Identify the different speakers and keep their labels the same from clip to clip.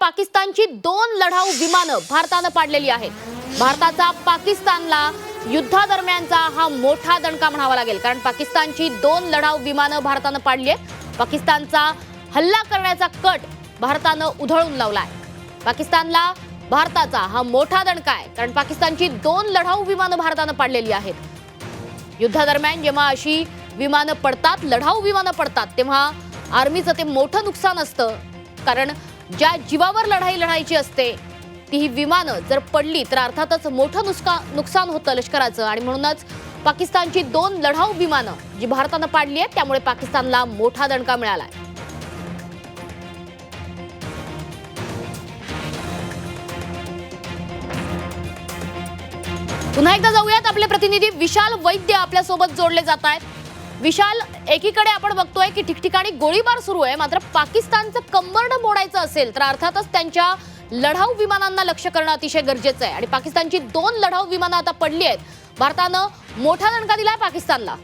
Speaker 1: पाकिस्तानची दोन लढाऊ विमानं भारतानं पाडलेली आहेत. भारताचा पाकिस्तानला युद्धादरम्यानचा हा मोठा दणका म्हणावा लागेल. कारण पाकिस्तानची दोन लढाऊ विमानं भारतानं पाडली आहेत. पाकिस्तानचा हल्ला करण्याचा कट भारतानं उधळून लावला आहे पाकिस्तानला भारताचा हा मोठा दणका आहे. कारण पाकिस्तानची दोन लढाऊ विमानं भारतानं पाडलेली आहेत. युद्धादरम्यान जेव्हा अशी विमानं पडतात लढाऊ विमानं पडतात तेव्हा आर्मीचं ते मोठं नुकसान असतं. कारण ज्या जीवावर लढाई लढायची असते ती ही विमानं जर पडली तर अर्थातच मोठं नुसका नुकसान होतं लष्कराचं. आणि म्हणूनच पाकिस्तानची दोन लढाऊ विमानं जी भारतानं पाडली आहेत त्यामुळे पाकिस्तानला मोठा दणका मिळालाय. पुन्हा एकदा जाऊयात. आपले प्रतिनिधी विशाल वैद्य आपल्यासोबत जोडले जात आहेत. विशाल एकीकडे आपण बघतोय की ठिकठिकाणी गोळीबार सुरू आहे. मात्र पाकिस्तानचं कंबरड मोडायचं असेल तर अर्थातच त्यांच्या लढाऊ विमानांना लक्ष करणं अतिशय गरजेचं आहे. आणि पाकिस्तानची दोन लढाऊ विमानं आता पडली आहेत. भारतानं मोठा दणका दिलाय पाकिस्तानला.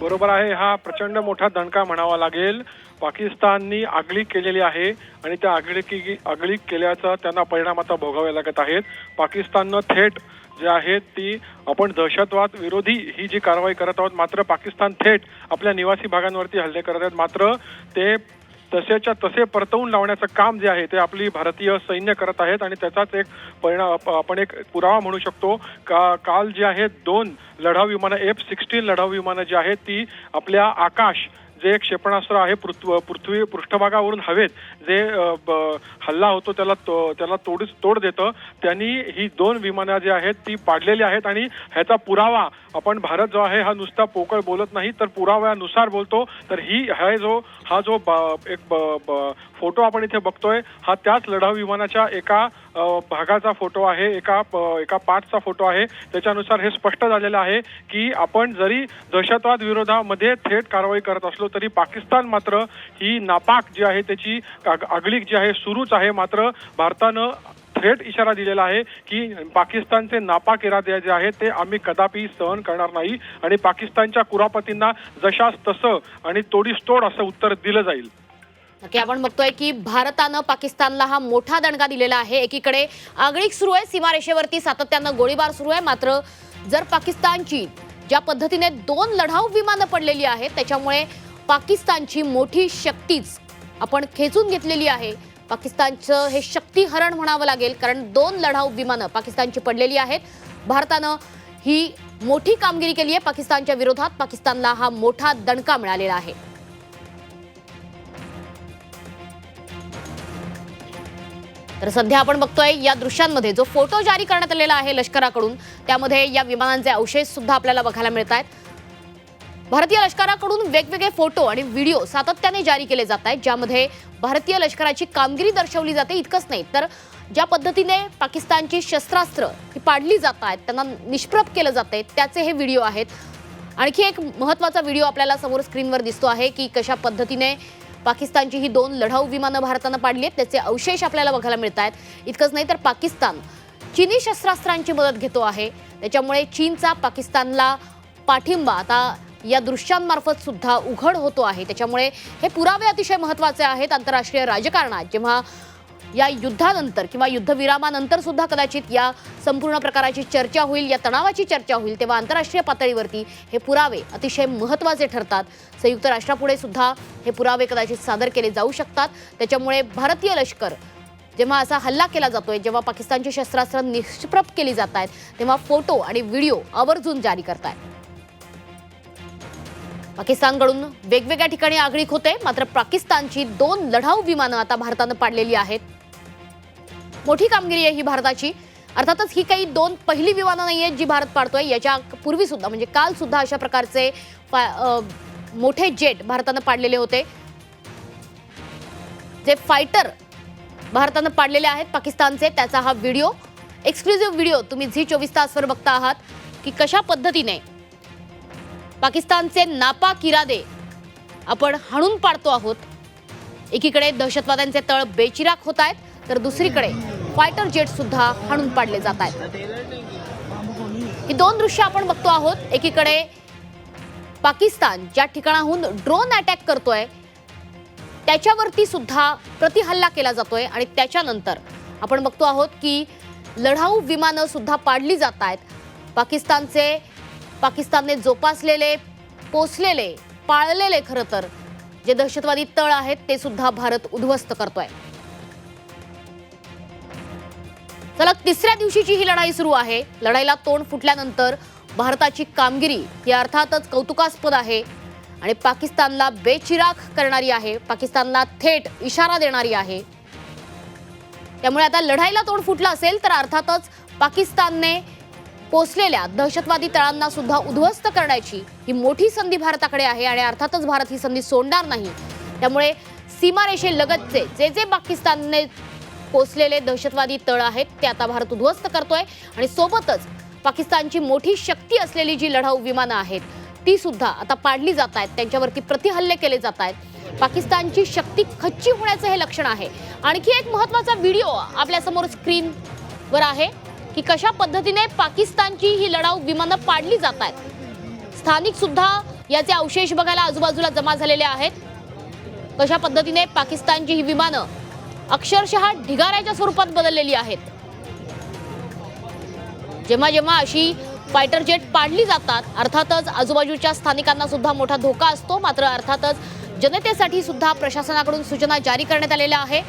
Speaker 2: बरोबर आहे. हा प्रचंड मोठा दणका म्हणावा लागेल. पाकिस्ताननी आगळीक केलेली आहे आणि त्या आगळीकी आगळीक केल्याचा त्यांना परिणाम आता भोगावे लागत आहेत. पाकिस्ताननं थेट जे आहेत ती आपण दहशतवाद विरोधी ही जी कारवाई करत आहोत मात्र पाकिस्तान थेट आपल्या निवासी भागांवरती हल्ले करत आहेत. मात्र ते तसेच्या तसे परतवून लावण्याचं काम जे आहे ते आपली भारतीय सैन्य करत आहेत आणि त्याचाच एक परिणाम आपण एक पुरावा म्हणू शकतो. का काल जे आहे दोन लढाऊ विमानं एफ सिक्स्टीन लढाऊ विमानं जी आहेत ती आपल्या आकाश जे एक क्षेपणास्त्र आहे पृथ्वी पृथ्वी पृष्ठभागावरून हवेत जे ब- हल्ला होतो त्याला तो- त्याला तोडीच तोड देतं. त्यांनी ही दोन विमानं जी आहेत ती पाडलेली आहेत आणि ह्याचा पुरावा आपण भारत जो आहे हा नुसता पोकळ बोलत नाही तर पुराव्यानुसार बोलतो. तर ही हा जो हा जो एक ब- ब- फोटो आपण इथे बघतोय हा त्याच लढाऊ विमानाच्या एका भागाचा फोटो आहे एका प- एका पाठचा फोटो आहे. त्याच्यानुसार हे स्पष्ट झालेलं आहे की आपण जरी दहशतवाद विरोधामध्ये थेट कारवाई करत असलो तरी पाकिस्तान मात्र ही नापाक जी आहे त्याची आगळीक जी आहे सुरूच आहे. मात्र भारतानं थेट इशारा दिलेला आहे की पाकिस्तानचे नापाक इरादे जे आहेत ते आम्ही कदापि सहन करणार नाही. आणि पाकिस्तानच्या कुरापतींना जशास तसं आणि तोडीस तोड असं उत्तर दिलं जाईल.
Speaker 1: नक्की आपण बघतोय की भारतानं पाकिस्तानला हा मोठा दणका दिलेला आहे. एकीकडे आगळीक सुरू आहे सीमारेषेवरती सातत्यानं गोळीबार सुरू आहे. मात्र जर पाकिस्तानची ज्या पद्धतीने दोन लढाऊ विमानं पडलेली आहेत त्याच्यामुळे पाकिस्तानची मोठी शक्तीच आपण खेचून घेतलेली आहे. पाकिस्तानचं हे शक्तीहरण म्हणावं लागेल कारण दोन लढाऊ विमानं पाकिस्तानची पडलेली आहेत. भारतानं ही मोठी कामगिरी केली आहे पाकिस्तानच्या विरोधात पाकिस्तानला हा मोठा दणका मिळालेला आहे. तर सध्या आपण बघतोय या दृश्यांमध्ये जो फोटो जारी करण्यात आलेला आहे लष्कराकडून त्यामध्ये या विमानांचे अवशेष सुद्धा आपल्याला बघायला मिळत आहेत भारतीय लष्कराकडून वेगवेगळे फोटो आणि व्हिडिओ सातत्याने जारी केले जात आहेत ज्यामध्ये भारतीय लष्कराची कामगिरी दर्शवली जाते इतकंच नाही. तर ज्या पद्धतीने पाकिस्तानची शस्त्रास्त्र ही पाडली जात आहेत त्यांना निष्प्रभ केलं जाते त्याचे हे व्हिडिओ आहेत. आणखी एक महत्त्वाचा व्हिडिओ आपल्याला समोर स्क्रीनवर दिसतो आहे की कशा पद्धतीने पाकिस्तानची ही दोन लढाऊ विमानं भारतानं पाडली आहेत त्याचे अवशेष आपल्याला बघायला मिळत आहेत. इतकंच नाही तर पाकिस्तान चीनी शस्त्रास्त्रांची मदत घेतो आहे. त्याच्यामुळे चीनचा पाकिस्तानला पाठिंबा आता या दृश्यांमार्फत सुद्धा उघड होतो आहे. त्याच्यामुळे हे पुरावे अतिशय महत्त्वाचे आहेत. आंतरराष्ट्रीय राजकारणात जेव्हा या युद्धानंतर किंवा युद्धविरामानंतर सुद्धा कदाचित या संपूर्ण प्रकाराची चर्चा होईल या तणावाची चर्चा होईल तेव्हा आंतरराष्ट्रीय पातळीवरती हे पुरावे अतिशय महत्त्वाचे ठरतात. संयुक्त राष्ट्रापुढे सुद्धा हे पुरावे कदाचित सादर केले जाऊ शकतात. त्याच्यामुळे भारतीय लष्कर जेव्हा असा हल्ला केला जातोय जेव्हा पाकिस्तानची शस्त्रास्त्र निष्प्रभ केली जात आहेत तेव्हा फोटो आणि व्हिडिओ आवर्जून जारी करतायत. पाकिस्तानकडून वेगवेगळ्या ठिकाणी आगळीक होते मात्र पाकिस्तानची दोन लढाऊ विमानं आता भारतानं पाडलेली आहेत. मोठी कामगिरी आहे ही भारताची. अर्थातच ही काही दोन पहिली विमानं नाही आहेत जी भारत पाडतोय. याच्या पूर्वी सुद्धा म्हणजे काल सुद्धा अशा प्रकारचे मोठे जेट भारतानं पाडलेले होते. जे फायटर भारतानं पाडलेले आहेत पाकिस्तानचे त्याचा हा व्हिडिओ. एक्सक्लुझिव्ह व्हिडिओ तुम्ही झी चोवीस तासवर बघता आहात की कशा पद्धतीने पाकिस्तानचे नापाक इरादे आपण हाणून पाडतो आहोत. एकीकडे दहशतवाद्यांचे तळ बेचिराक होत आहेत तर दुसरीकडे फायटर जेट सुद्धा हाणून पाडले जात आहेत. ही दोन दृश्य आपण बघतो आहोत. एकीकडे पाकिस्तान ज्या ठिकाणाहून ड्रोन अटॅक करतोय त्याच्यावरती सुद्धा प्रतिहल्ला केला जातोय आणि त्याच्यानंतर आपण बघतो आहोत की लढाऊ विमानं सुद्धा पाडली जात आहेत. पाकिस्तानचे पाकिस्तानने जोपासलेले पोचलेले पाळलेले खरं तर जे दहशतवादी तळ आहेत ते सुद्धा भारत उद्ध्वस्त करतोय. चला तिसऱ्या दिवशीची ही लढाई सुरू आहे. लढाईला तोंड फुटल्यानंतर भारताची कामगिरी ही अर्थातच कौतुकास्पद आहे. आणि पाकिस्तानला बेचिराख करणारी आहे. पाकिस्तानला थेट इशारा देणारी आहे. त्यामुळे आता लढाईला तोंड फुटलं असेल तर अर्थातच पाकिस्तानने पोचलेल्या दहशतवादी तळांना सुद्धा उद्ध्वस्त करण्याची ही मोठी संधी भारताकडे आहे. आणि अर्थातच भारत ही संधी सोडणार नाही. त्यामुळे सीमारेषेलगतचे जे जे पाकिस्तानने पोचलेले दहशतवादी तळ आहेत ते आता भारत उद्ध्वस्त करतोय आणि सोबतच पाकिस्तानची मोठी शक्ती असलेली जी लढाऊ विमानं आहेत ती सुद्धा आता पाडली जात आहेत त्यांच्यावरती प्रतिहल्ले केले जात आहेत पाकिस्तानची शक्ती खच्ची होण्याचं हे लक्षण आहे. आणखी एक महत्त्वाचा व्हिडिओ आपल्यासमोर स्क्रीनवर आहे की कशा पद्धतीने पाकिस्तानची ही लढाऊ विमानं पाडली जात आहेत स्थानिक सुद्धा याचे अवशेष बघायला आजूबाजूला जमा झालेले आहेत. कशा पद्धतीने पाकिस्तानची ही विमानं अक्षरशः ढिगाऱ्याच्या स्वरूपात बदललेली आहेत. जेव्हा जेव्हा अशी फायटर जेट पाडली जातात अर्थातच आजूबाजूच्या स्थानिकांना सुद्धा मोठा धोका असतो. मात्र अर्थातच जनतेसाठी सुद्धा प्रशासनाकडून सूचना जारी करण्यात आलेल्या आहे.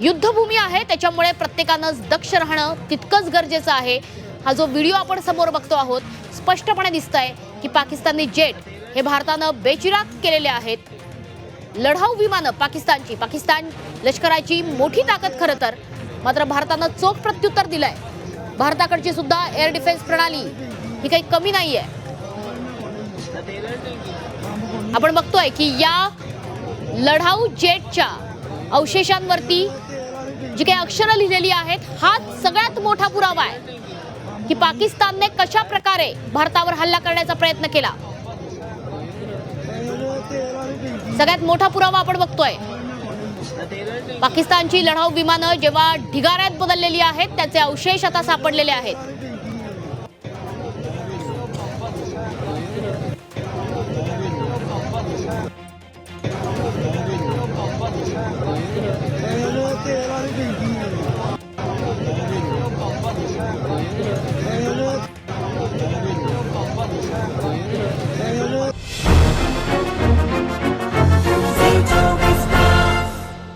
Speaker 1: युद्धभूमी आहे त्याच्यामुळे प्रत्येकानं दक्ष राहणं तितकंच गरजेचं आहे. हा जो व्हिडिओ आपण समोर बघतो आहोत स्पष्टपणे दिसतंय की पाकिस्तानी जेट हे भारतानं बेचिराग केलेले आहेत. लढाऊ विमानं पाकिस्तानची. पाकिस्तान लष्कराची मोठी ताकद खरं तर. मात्र भारतानं चोख प्रत्युत्तर दिलंय. भारताकडची सुद्धा एअर डिफेन्स प्रणाली ही काही कमी नाही आहे आपण बघतोय की या लढाऊ जेटच्या अवशेषांवरती जी काही अक्षरं लिहिलेली आहेत हा सगळ्यात मोठा पुरावा आहे की पाकिस्तानने कशा प्रकारे भारतावर हल्ला करण्याचा प्रयत्न केला. सगळ्यात मोठा पुरावा आपण बघतोय. पाकिस्तानची लढाऊ विमानं जेव्हा ढिगाऱ्यात बदललेली आहेत त्याचे अवशेष आता सापडलेले आहेत.